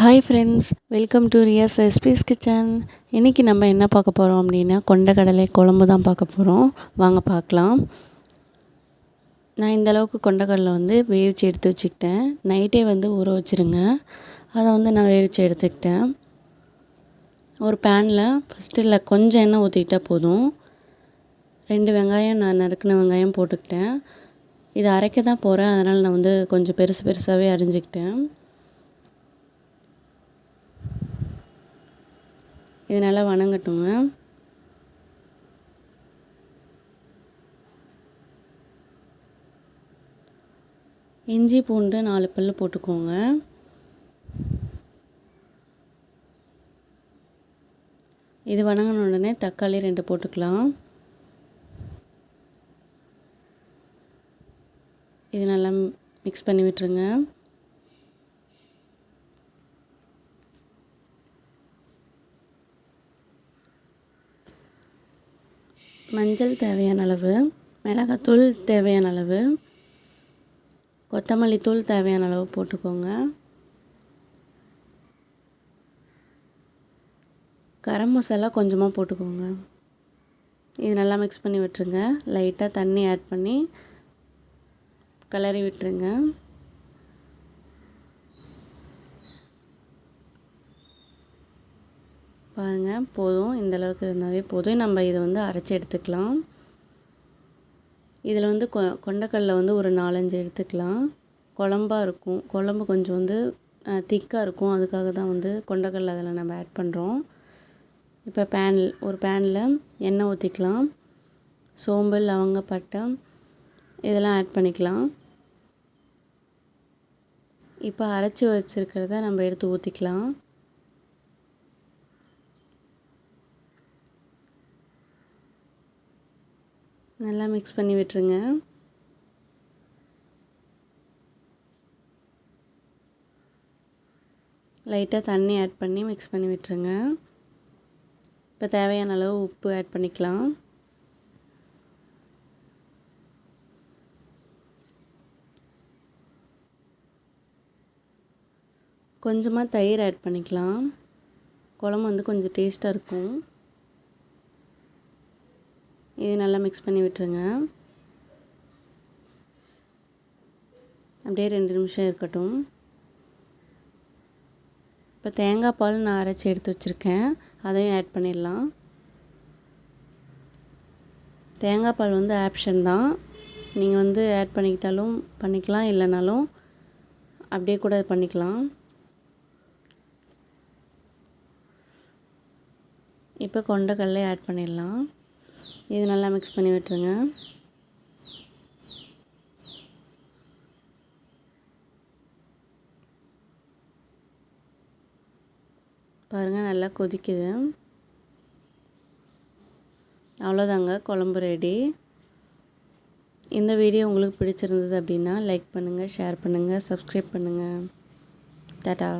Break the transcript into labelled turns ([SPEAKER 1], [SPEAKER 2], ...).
[SPEAKER 1] Hi friends welcome to Riyas recipes kitchen இன்றைக்கி நம்ம என்ன பார்க்க போகிறோம் அப்படின்னா கொண்டக்கடலை குழம்பு தான் பார்க்க போகிறோம் வாங்க பார்க்கலாம். நான் இந்த அளவுக்கு கொண்டக்கடலை வந்து வேவிச்சு எடுத்து வச்சுக்கிட்டேன். நைட்டே வந்து ஊற வச்சுருங்க. அதை வந்து நான் வேவிச்சு எடுத்துக்கிட்டேன். ஒரு பேனில் ஃபஸ்ட்டு இல்லை கொஞ்சம் எண்ணெய் ஊற்றிக்கிட்டால் போதும். ரெண்டு வெங்காயம் நான் நறுக்கின வெங்காயம் போட்டுக்கிட்டேன். இதை அரைக்க தான் போகிறேன் அதனால் நான் வந்து கொஞ்சம் பெருசு பெருசாகவே அரிஞ்சிக்கிட்டேன். இது நல்லா வணங்கட்டுங்க இஞ்சி பூண்டு நாலு பல் போட்டுக்கோங்க. இது வணங்கின உடனே தக்காளி ரெண்டு போட்டுக்கலாம். இது நல்லா மிக்ஸ் பண்ணி விட்டுருங்க. மஞ்சள் தேவையான அளவு மிளகாத்தூள் தேவையான அளவு கொத்தமல்லி தூள் தேவையான அளவு போட்டுக்கோங்க. கரம் மசாலா கொஞ்சமாக போட்டுக்கோங்க. இது நல்லா மிக்ஸ் பண்ணி விட்டுருங்க. லைட்டாக தண்ணி ஆட் பண்ணி கிளறி விட்டுருங்க. பாருங்கள் போதும். இந்தளவுக்கு இருந்தாவே போதும். நம்ம இதை வந்து அரைச்சி எடுத்துக்கலாம். இதில் வந்து கொ கொண்டக்கடலை வந்து ஒரு நாலஞ்சு எடுத்துக்கலாம். குழம்பாக இருக்கும். குழம்பு கொஞ்சம் வந்து திக்காக இருக்கும். அதுக்காக தான் வந்து கொண்டக்கடலை அதில் நம்ம ஆட் பண்ணுறோம் இப்போ பேன் ஒரு பேனில் எண்ணெய் ஊற்றிக்கலாம் சோம்பு லவங்க பட்டை இதெல்லாம் ஆட் பண்ணிக்கலாம். இப்போ அரைச்சி வச்சுருக்கிறத நம்ம எடுத்து ஊற்றிக்கலாம் நல்லா மிக்ஸ் பண்ணி விட்டுருங்க. லைட்டாக தண்ணி ஆட் பண்ணி மிக்ஸ் பண்ணி விட்டுருங்க. இப்போ தேவையான அளவு உப்பு ஆட் பண்ணிக்கலாம். கொஞ்சமாக தயிர் ஆட் பண்ணிக்கலாம். குழம்பு வந்து கொஞ்சம் டேஸ்ட்டாக இருக்கும். இது நல்லா மிக்ஸ் பண்ணி விட்டுருங்க. அப்படியே ரெண்டு நிமிஷம் இருக்கட்டும். இப்போ தேங்காய் பால் நான் அரைச்சி எடுத்து வச்சுருக்கேன். அதையும் ஆட் பண்ணிடலாம். தேங்காய் பால் வந்து ஆப்ஷன் தான். நீங்கள் வந்து ஆட் பண்ணிக்கிட்டாலும் பண்ணிக்கலாம் இல்லைனாலும் அப்படியே கூட பண்ணிக்கலாம். இப்போ கொண்டக்கடலை ஆட் பண்ணிடலாம். இது நல்லா மிக்ஸ் பண்ணி விட்டுருங்க. பாருங்கள் நல்லா கொதிக்குது. அவ்வளோதாங்க குழம்பு ரெடி இந்த வீடியோ உங்களுக்கு பிடிச்சிருந்தது அப்படின்னா லைக் பண்ணுங்கள் ஷேர் பண்ணுங்கள் சப்ஸ்கிரைப் பண்ணுங்கள் டாட்டா